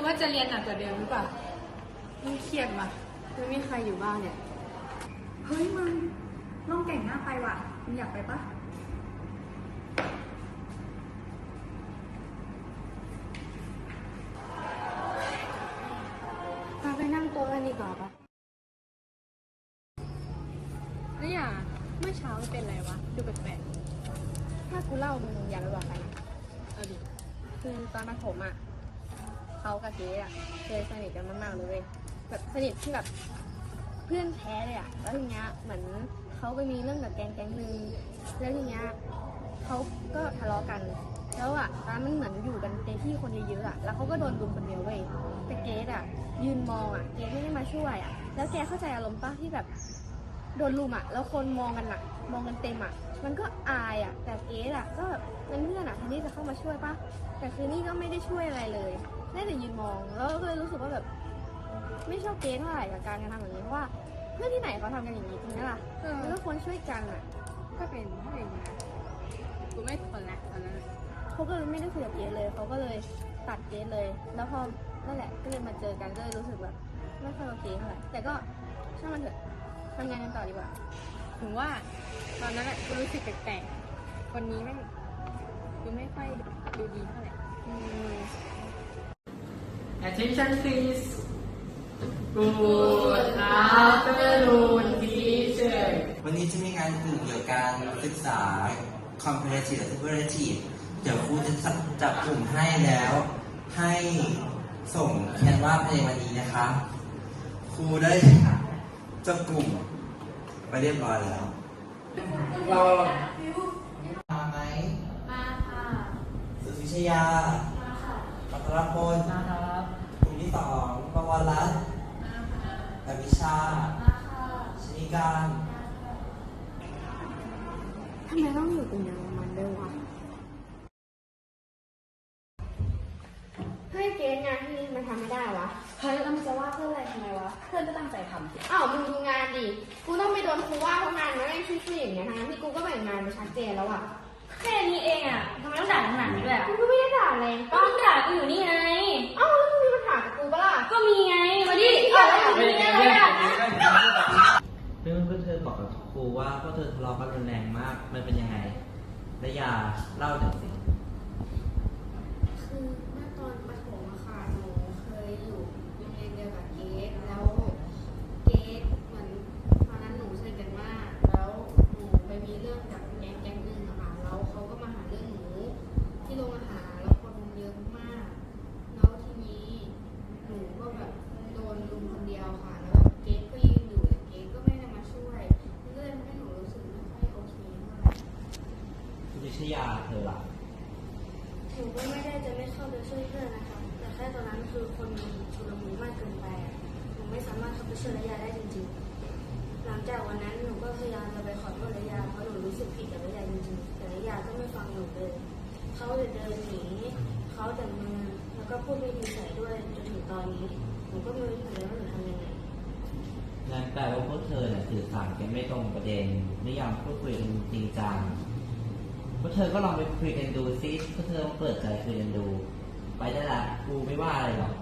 รือว่าจะเรียนหนักกว่าเดิมหรือเปล่ามึงเครียดว่ะไม่มีใครอยู่บ้านเนี่ย เฮ้ยมึงล่องแก่งหน้าไปว่ะมึงอยากไปปะพาไปนั่งโต๊ะกันดีกว่าปะนี่อะเมื่อเช้าเป็นไรวะ ดูแปลกถ้ากูเล่ามึงอยากไปบอกใครนะๆเอาดิคือตอนประถมอะ เขากับเจ๊อะเคยสนิทกันมากๆเลยเว้ยแบบสนิทที่แบบเพื่อนแท้เลยอะแล้วทีเนี้ยเหมือนเขาไปมีเรื่องกับแกงแกงหนึ่งแล้วทีเนี้ยเขาก็ทะเลาะกัน แล้วอะตอนนั้นมันเหมือนอยู่กันในที่คนเยอะๆอะแล้วเขาก็โดนรุมคนเดียวเว้ยแต่เกดอะยืนมองอะเกดไม่ได้มาช่วยอะแล้วแกเข้าใจอารมณ์ปะที่แบบ โดนลุมอะ แล้วคนมองกันอะมองกันเต็มอะ มันก็อายอะ แต่เกดอะ ก็แบบเป็นเพื่อนอะแทนที่จะเข้ามาช่วยปะแต่คือนี่ก็ไม่ได้ช่วยอะไรเลยได้แต่ยืนมอง แล้วก็เลยรู้สึกว่าแบบ ไม่ชอบเกดเท่าไหร่กับการกระทำแบบนี้เพราะว่าเพื่อนที่ไหนเขาทำกันอย่างนี้จริงไหมล่ะเออมันก็ควรช่วยกันอะ ก็เป็นถ้าเป็นอย่างนี้นะกูไม่ทนละตอนนั้นอะเขาก็เลยไม่ได้คุยกับเกดเลยเขาก็เลยตัดเกดเลย แล้วพอนั่นแหละก็เลยมาเจอกันก็เลยรู้สึกแบบไม่ค่อยโอเคเท่าไหร่แต่ก็ช่างมันเถอะ ทำงานกันต่อดีกว่าถึงว่า ตอนนั้นอะกูรู้สึกแปลกๆคนนี้แม่งดูไม่ค่อยดูดีเท่าไหร่อืม Attention please. Good afternoon, teacher. วันนี้จะมีงานกลุ่มเกี่ยวกับการศึกษา comparative และ comparative เดี๋ยวครูจะจับจับกลุ่มให้แล้ว ให้ส่งแคนวาสในวันนี้นะคะ ครูได้ จับกลุ่มไปเรียบร้อยแล้ว เรามาไหมมาค่ะสุวิชยามาค่ะปัทรพลนะครับกลุ่มที่สองปวรรัตน์อวิชามาค่ะชนิการทำไมต้องอยู่เป็นอย่างมันด้วยวะเฮ้ยเกณฑ์งานที่นี่มันทำไม่ได้วะ เฮ้ยแล้วมันจะว่าเพื่อนอะไรทำไมวะ เพื่อนก็ตั้งใจทำอ้าว ดูงานดิกูต้องไปโดนครูว่าเพราะงานมันไม่ชี้ชี้อย่างเงี้ยทั้งที่กูก็แบ่งงานไปชัดเจนแล้วอะแค่นี้เองอะทำไมต้องด่าขนาดนี้ด้วยอะกูก็ไม่ได้ด่าอะไรก็มึงด่ากูอยู่นี่ไงเอ้าแล้วมึงมีปัญหากับกูปะล่ะก็มีไงมาดิเอาแล้วอยู่นี่อะไรอะเรื่องเพื่อนเธอบอกกับครูว่าพวกเธอทะเลาะกันรุนแรงมาก มันเป็นยังไงและอย่าเล่าหน่อยสิคือ ยาเธอล่ะหนูก็ไม่ได้จะไม่เข้าไปช่วยเพื่อนนะคะ แต่แค่ตอนนั้นคือคนมันชุลมุนมากเกินไปอะหนูไม่สามารถเข้าไปช่วยระยาได้จริงๆ หลังจากวันนั้นหนูก็พยายามจะไปขอโทษระยาเพราะหนูรู้สึกผิดกับระยาจริงๆ แต่ระยาก็ไม่ฟังหนูเลย เขาจะเดินหนี เขาแต่มือแล้วก็พูดไม่ดีใส่ด้วยจนถึงตอนนี้ หนูก็ไม่รู้เหมือนกันว่าหนูทำยังไง นั่นแปลว่าพวกเธอเนี่ยสื่อสารกันไม่ตรงประเด็นไม่ยอมพูดคุยกันจริงจัง พวกเธอก็ลองไปคุยกันดูซิพวกเธอลองเปิดใจคุยกันดู ไปได้ละกูไม่ว่าอะไรหรอก